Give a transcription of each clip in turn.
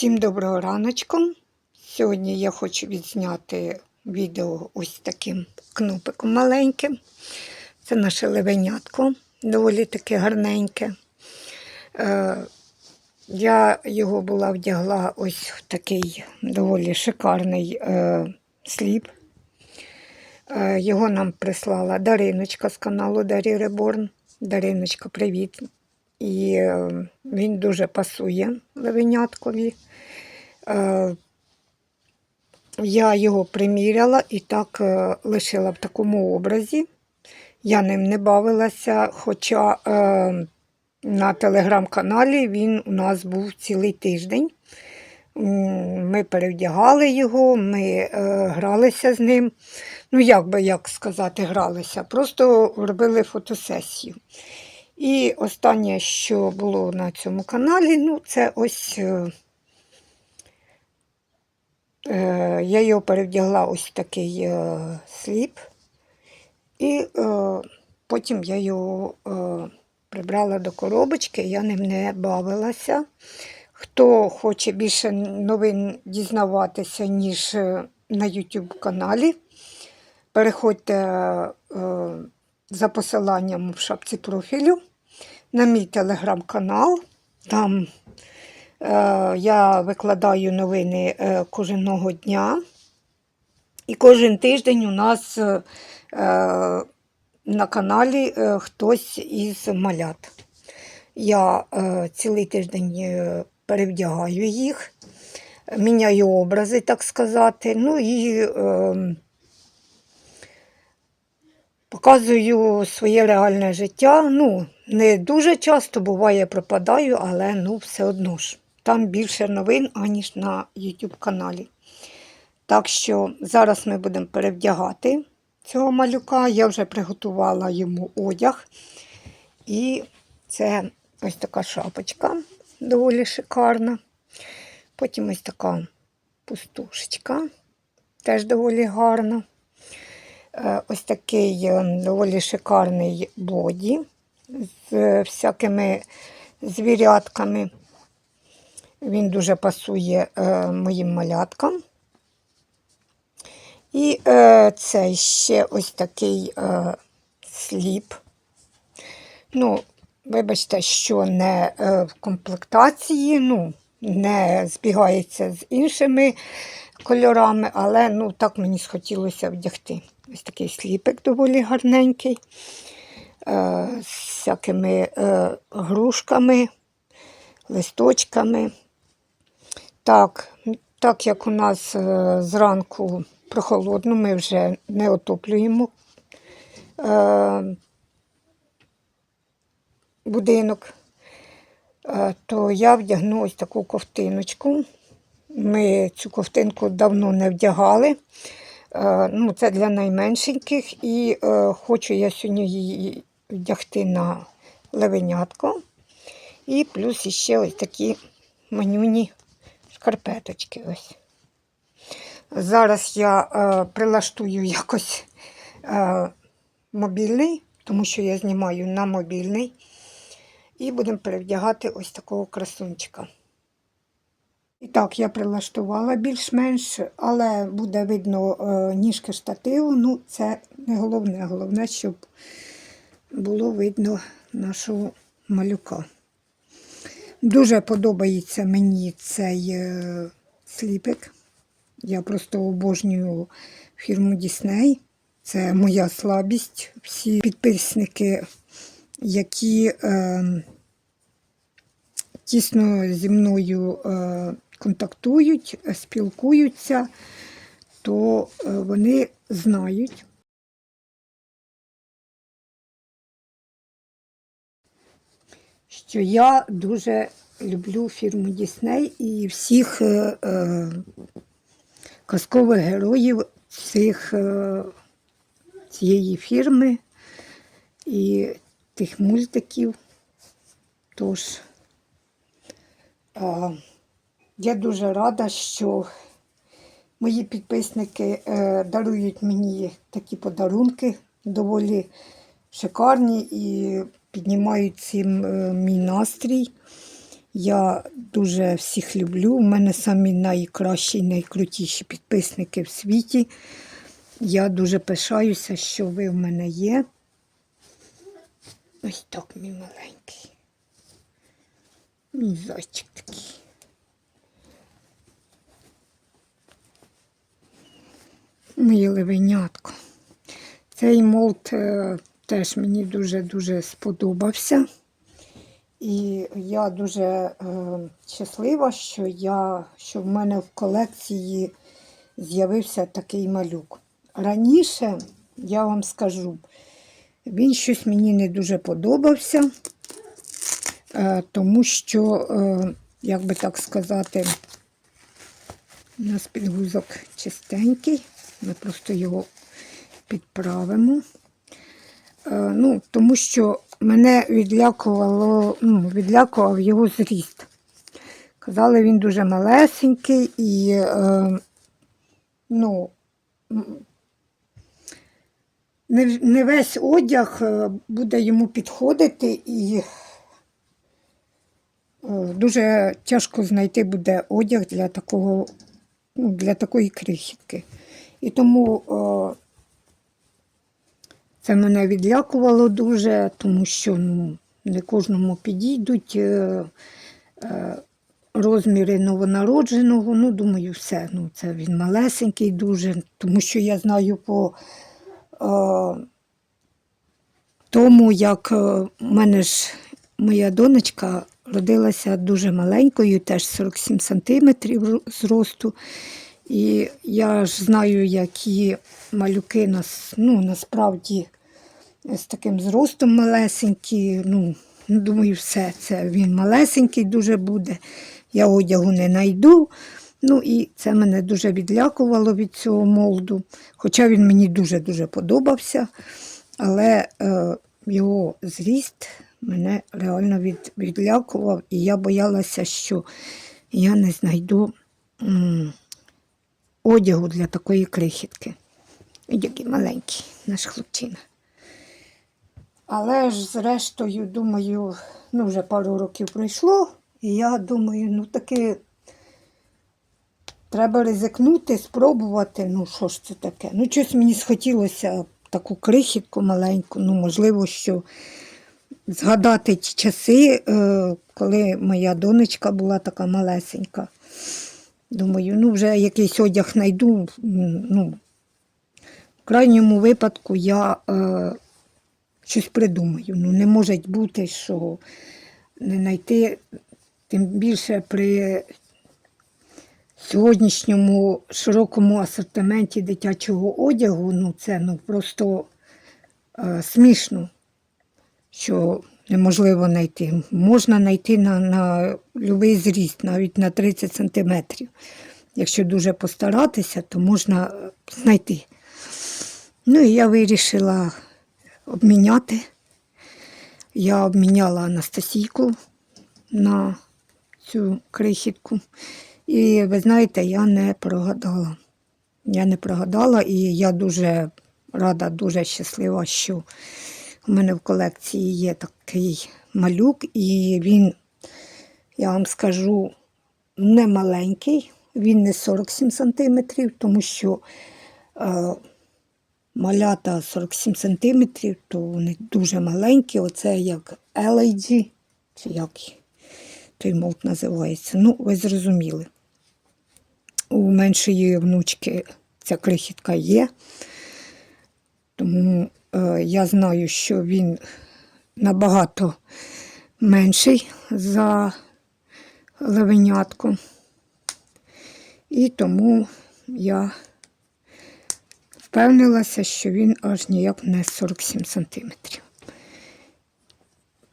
Всім доброго раночку. Сьогодні я хочу відзняти відео ось таким кнопиком маленьким. Це наше левенятко, доволі таке гарненьке. Е, я його була вдягла ось в такий доволі шикарний е, сліп. Е, його нам прислала Дариночка з каналу Дарі Реборн. Дариночка, привіт. І він дуже пасує левеняткові. Е, я його приміряла і так е, лишила в такому образі. Я ним не бавилася, хоча е, на телеграм-каналі він у нас був цілий тиждень. Ми перевдягали його, ми е, гралися з ним. Ну, як би як сказати, гралися, просто робили фотосесію. І останнє, що було на цьому каналі, ну, це ось е, я його перевдягла ось такий е, сліп. І е, потім я його е, прибрала до коробочки, я ним не бавилася. Хто хоче більше новин дізнаватися, ніж е, на YouTube каналі, переходьте е, за посиланням в шапці профілю на мій телеграм-канал. Там е, я викладаю новини е, кожного дня. І кожен тиждень у нас е, е, на каналі е, хтось із малят. Я е, цілий тиждень е, перевдягаю їх, міняю образи, так сказати. Ну і е, показую своє реальне життя. Ну, не дуже часто буває, пропадаю, але ну, все одно ж. Там більше новин, аніж на YouTube каналі. Так що зараз ми будемо перевдягати цього малюка. Я вже приготувала йому одяг. І це ось така шапочка, доволі шикарна. Потім ось така пустушечка, теж доволі гарна. Е, Ось такий е, доволі шикарний боді з всякими звірятками. Він дуже пасує е, моїм маляткам. І е, це ще ось такий е, сліп. Ну, вибачте, що не е, в комплектації, ну, не збігається з іншими кольорами, але ну, так мені схотілося вдягти. Ось такий сліпик доволі гарненький, е, з всякими е, грушками, листочками. Так, так як у нас е, зранку прохолодно, ми вже не отоплюємо е, будинок, е, то я вдягну ось таку ковтиночку. Ми цю ковтинку давно не вдягали. Ну, Це для найменшеньких. І хочу я сьогодні її вдягти на левенятко. І плюс іще ось такі манюні шкарпеточки. ось. Зараз я е, прилаштую якось е, мобільний, тому що я знімаю на мобільний. І будемо перевдягати ось такого красунчика. І так, я прилаштувала більш-менш, але буде видно е, ніжки штативу. Ну, це не головне. Головне, щоб було видно нашого малюка. Дуже подобається мені цей е, сліпик. Я просто обожнюю фірму Дісней. Це моя слабість. Всі підписники, які е, тісно зі мною е, контактують, спілкуються, то е, вони знають. Що я дуже люблю фірму Дісней і всіх е, е, казкових героїв цих, е, цієї фірми і тих мультиків. Тож е, я дуже рада, що мої підписники е, дарують мені такі подарунки, доволі шикарні і піднімають цим е, мій настрій. Я дуже всіх люблю. У мене самі найкращі, найкрутіші підписники в світі. Я дуже пишаюся, що ви в мене є. Ось так, мій маленький. Мій зайчик такий. Моє левенятко. Цей молд е, теж мені дуже-дуже сподобався. І я дуже е, щаслива, що, я, що в мене в колекції з'явився такий малюк. Раніше, я вам скажу, він щось мені не дуже подобався, е, тому що, е, як би так сказати, у нас підгузок чистенький, ми просто його підправимо. Е, ну, тому що мене відлякувало, ну, відлякував його зріст. Казали, він дуже малесенький і е, ну, не, не весь одяг е, буде йому підходити і е, дуже тяжко знайти буде одяг для такого, ну, для такої крихітки. І тому е, це мене відлякувало дуже, тому що ну, не кожному підійдуть е, е, розміри новонародженого. Ну, думаю, все. Ну, це він малесенький дуже, тому що я знаю по е, тому, як е, в мене ж моя донечка родилася дуже маленькою, теж 47 сантиметрів зросту. І я ж знаю, які малюки нас, ну, насправді з таким зростом малесенькі. Ну, ну, думаю, все, це він малесенький дуже буде. Я одягу не знайду. Ну і це мене дуже відлякувало від цього молду. Хоча він мені дуже-дуже подобався. Але е, його зріст мене реально від, відлякував, і я боялася, що я не знайду одягу для такої крихітки. Який маленький наш хлопчина. Але ж, зрештою, думаю, ну вже пару років пройшло, і я думаю, ну таки треба ризикнути, спробувати. Ну, що ж це таке? Ну, щось мені схотілося таку крихітку маленьку, ну, можливо, що згадати ті часи, е, коли моя донечка була така малесенька. Думаю, ну вже якийсь одяг знайду. Ну, в крайньому випадку я е, щось придумаю. Ну, не може бути, що не знайти, тим більше при сьогоднішньому широкому асортименті дитячого одягу, ну це ну, просто е, смішно, що неможливо знайти. Можна знайти на, на будь-який зріст, навіть на 30 сантиметрів. Якщо дуже постаратися, то можна знайти. Ну і я вирішила обміняти. Я обміняла Анастасійку на цю крихітку. І ви знаєте, я не прогадала. Я не прогадала, і я дуже рада, дуже щаслива, що у мене в колекції є такий малюк, і він, я вам скажу, не маленький, він не 47 сантиметрів, тому що е, малята 47 сантиметрів, то вони дуже маленькі. Оце як LAG, чи як той молд називається. Ну, ви зрозуміли. У меншої внучки ця крихітка є. Тому е, я знаю, що він набагато менший за левенятку. І тому я впевнилася, що він аж ніяк не 47 сантиметрів.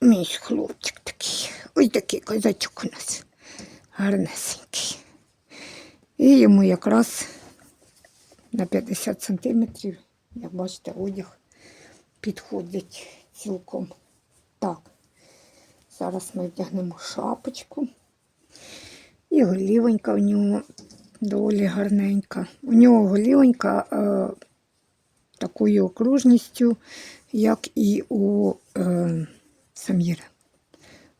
Мій хлопчик такий. Ось такий козачок у нас. Гарнесенький. І йому якраз на 50 сантиметрів, як бачите, одяг підходить цілком. Так, зараз ми вдягнемо шапочку. І голівонька у нього доволі гарненька. У нього голівонька е, такою окружністю, як і у е, Саміра.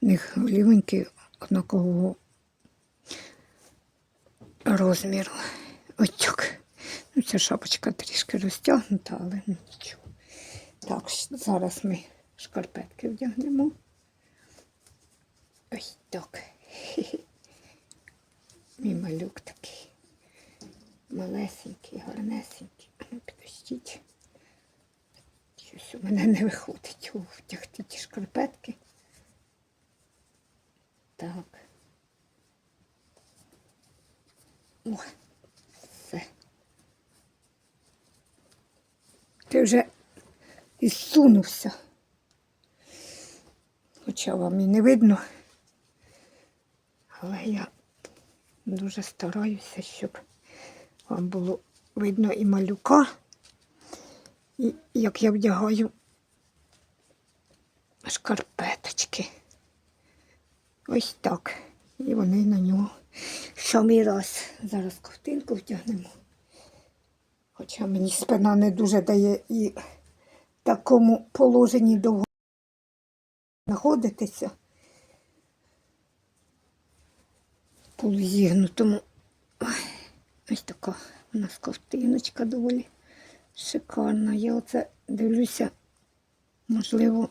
У них голівоньки однакового розміру. Отюк. Ну, ця шапочка трішки розтягнута, але нічого. Так, зараз ми шкарпетки вдягнемо. Ось так. Мій малюк такий. Малесенький, гарнесенький. Ну, підождіть. Щось у мене не виходить втягти ті шкарпетки. Так. О, все. Вже ізсунувся. Хоча вам і не видно. Але я дуже стараюся, щоб вам було видно і малюка, і як я вдягаю шкарпеточки. Ось так. І вони на нього самий раз. Зараз ковтинку втягнемо. Хоча мені спина не дуже дає і в такому положенні довго знаходитися. Полузігнутому. Ось така у нас ковтиночка доволі шикарна. Я оце дивлюся, можливо,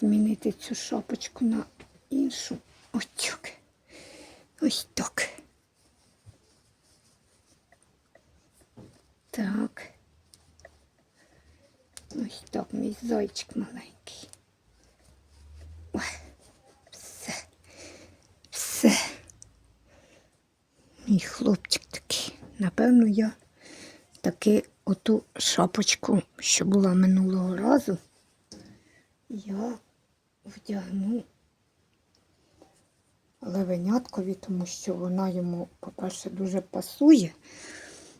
змінити цю шапочку на іншу. Ось так. Ось так. Так. Ось так, мій зайчик маленький. Ой, все. Все. Мій хлопчик такий. Напевно, я таки оту шапочку, що була минулого разу, я вдягну левеняткові, тому що вона йому, по-перше, дуже пасує,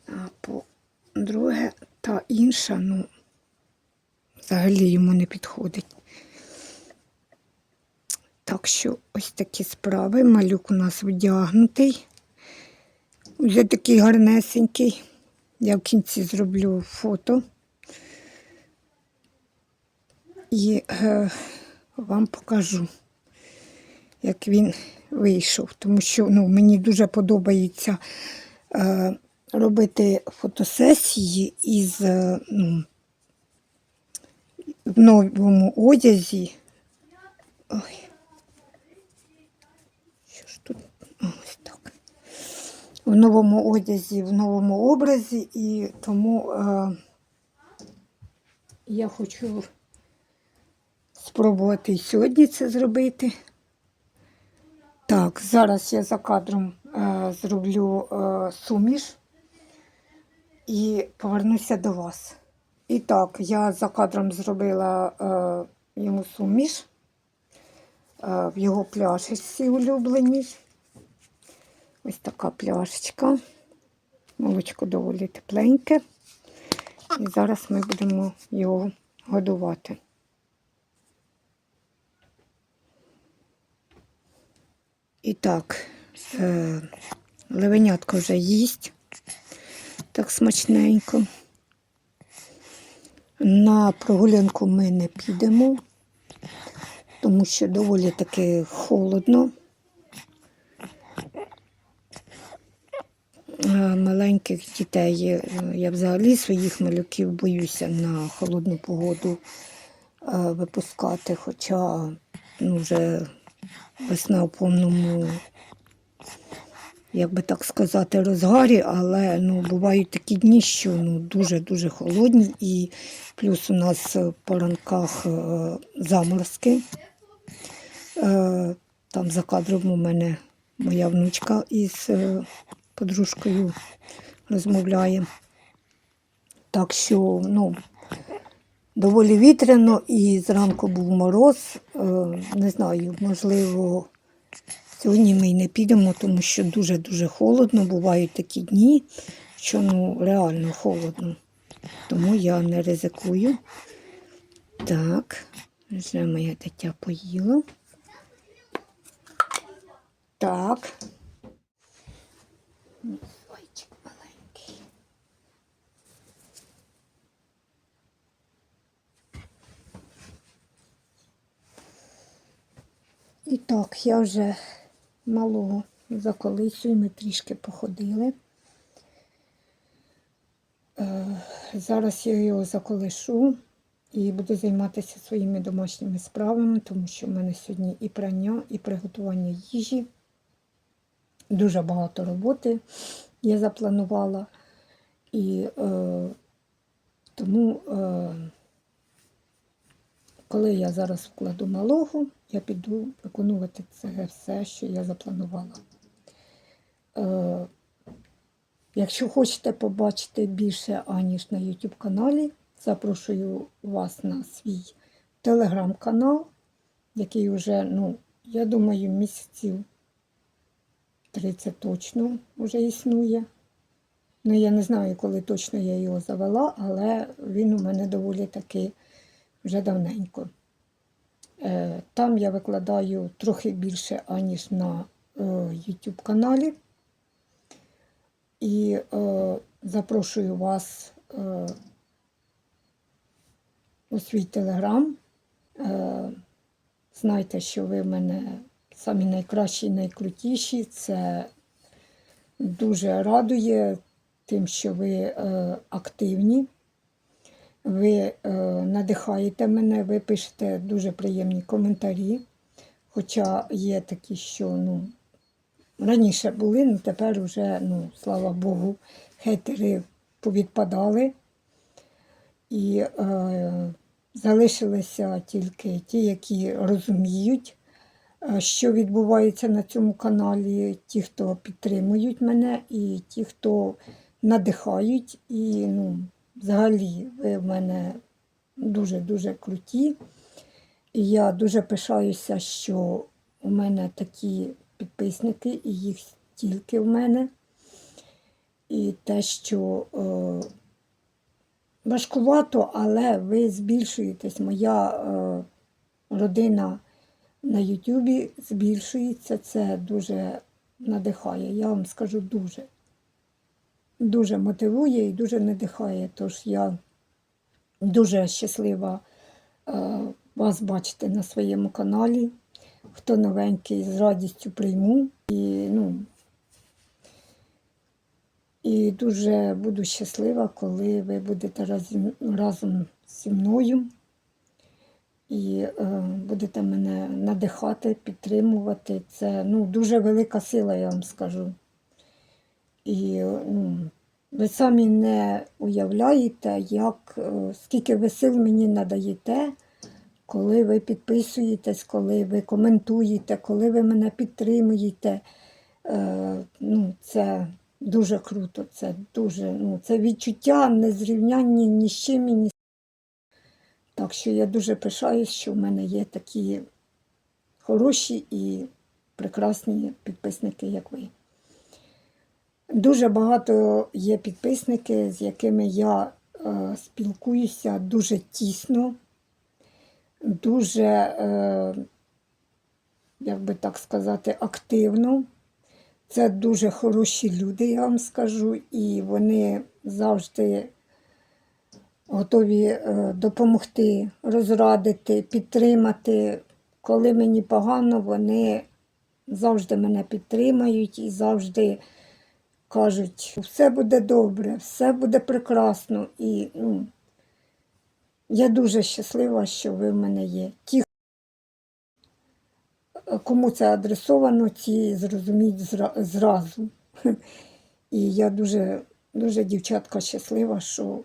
а по-друге, та інша, ну, взагалі йому не підходить. Так що ось такі справи. Малюк у нас вдягнутий. Вже такий гарнесенький. Я в кінці зроблю фото. І е, вам покажу, як він вийшов. Тому що ну, мені дуже подобається е, робити фотосесії із е, ну, в новому одязі. Ой. Що ж тут? Ось так. В новому одязі, в новому образі, і тому е, я хочу спробувати сьогодні це зробити. Так, зараз я за кадром е, зроблю е, суміш і повернуся до вас. І так, я за кадром зробила е, йому суміш е, в його пляшечці улюбленій. Ось така пляшечка. Молочко доволі тепленьке. І зараз ми будемо його годувати. І так, е, левенятко вже їсть так смачненько. На прогулянку ми не підемо, тому що доволі таки холодно. Маленьких дітей е, я взагалі своїх малюків боюся на холодну погоду е, випускати, хоча ну, вже весна в повному, як би так сказати, розгарі, але ну, бувають такі дні, що ну, дуже-дуже холодні, і плюс у нас по ранках е, заморозки. Е, Там за кадром у мене моя внучка із е, подружкою розмовляє. Так що, ну, доволі вітряно і зранку був мороз. Не знаю, можливо, сьогодні ми й не підемо, тому що дуже-дуже холодно. Бувають такі дні, що ну, реально холодно. Тому я не ризикую. Так, вже моє дитя поїло. Так. Зайчик маленький. І так, я вже малого заколисую, ми трішки походили. Е, Зараз я його заколишу і буду займатися своїми домашніми справами, тому що в мене сьогодні і прання, і приготування їжі. Дуже багато роботи я запланувала. І е, тому, е, коли я зараз вкладу малого, я піду виконувати це все, що я запланувала. Е, якщо хочете побачити більше, аніж на YouTube каналі, запрошую вас на свій телеграм-канал, який вже, ну, я думаю, місяців 30 точно вже існує. Ну, я не знаю, коли точно я його завела, але він у мене доволі таки вже давненько. Е, Там я викладаю трохи більше, аніж на е, YouTube каналі. І е, запрошую вас у свій телеграм. Знайте, що ви в мене самі найкращі найкрутіші. Це дуже радує тим, що ви активні, ви е, надихаєте мене, ви пишете дуже приємні коментарі. Хоча є такі, що ну, раніше були, ну тепер вже, ну, слава Богу, хейтери повідпадали. І е, залишилися тільки ті, які розуміють, е, що відбувається на цьому каналі, ті, хто підтримують мене, і ті, хто надихають. І ну, взагалі ви в мене дуже-дуже круті. І я дуже пишаюся, що у мене такі підписники, і їх стільки в мене. І те, що е, важкувато, але ви збільшуєтесь. Моя е, родина на Ютубі збільшується. Це дуже надихає. Я вам скажу дуже. Дуже мотивує і дуже надихає. Тож я дуже щаслива е, вас бачити на своєму каналі. Хто новенький, з радістю прийму. І, ну, і дуже буду щаслива, коли ви будете разом, разом зі мною і е, будете мене надихати, підтримувати. Це ну, дуже велика сила, я вам скажу. І ну, ви самі не уявляєте, як, е, скільки ви сил мені надаєте, коли ви підписуєтесь, коли ви коментуєте, коли ви мене підтримуєте. Е, ну, Це дуже круто, це дуже, ну, це відчуття незрівнянні ні з чим ні Так що я дуже пишаюсь, що в мене є такі хороші і прекрасні підписники, як ви. Дуже багато є підписники, з якими я е, спілкуюся дуже тісно, дуже, е, як би так сказати, активно. Це дуже хороші люди, я вам скажу, і вони завжди готові е, допомогти, розрадити, підтримати. Коли мені погано, вони завжди мене підтримають і завжди кажуть, все буде добре, все буде прекрасно. І ну, я дуже щаслива, що ви в мене є. Ті, кому це адресовано, ті зрозуміють зра- зразу. І я дуже, дуже, дівчатка, щаслива, що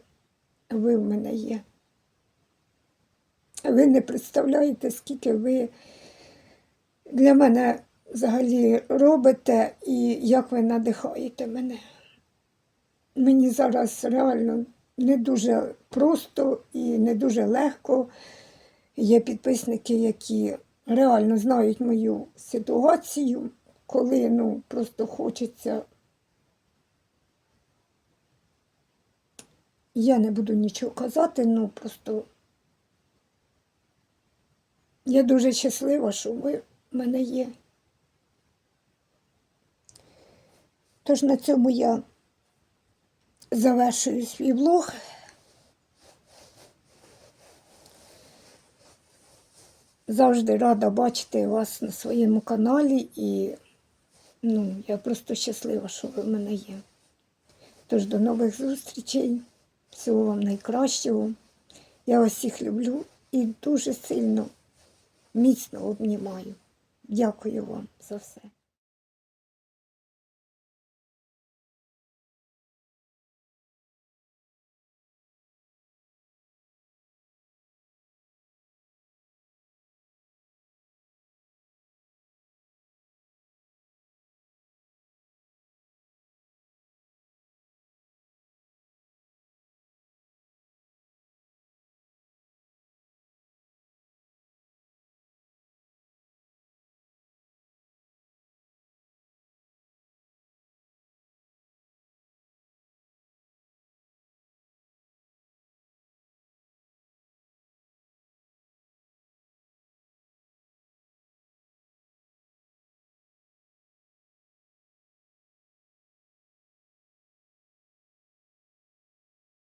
ви в мене є. Ви не представляєте, скільки ви для мене взагалі робите і як ви надихаєте мене. Мені зараз реально не дуже просто і не дуже легко. Є підписники, які реально знають мою ситуацію, коли ну, просто хочеться. Я не буду нічого казати, ну просто я дуже щаслива, що ви в мене є. Тож на цьому я завершую свій влог. завжди рада бачити вас на своєму каналі і ну, я просто щаслива, що ви в мене є. Тож до нових зустрічей. Всього вам найкращого. Я вас всіх люблю і дуже сильно, міцно обнімаю. Дякую вам за все.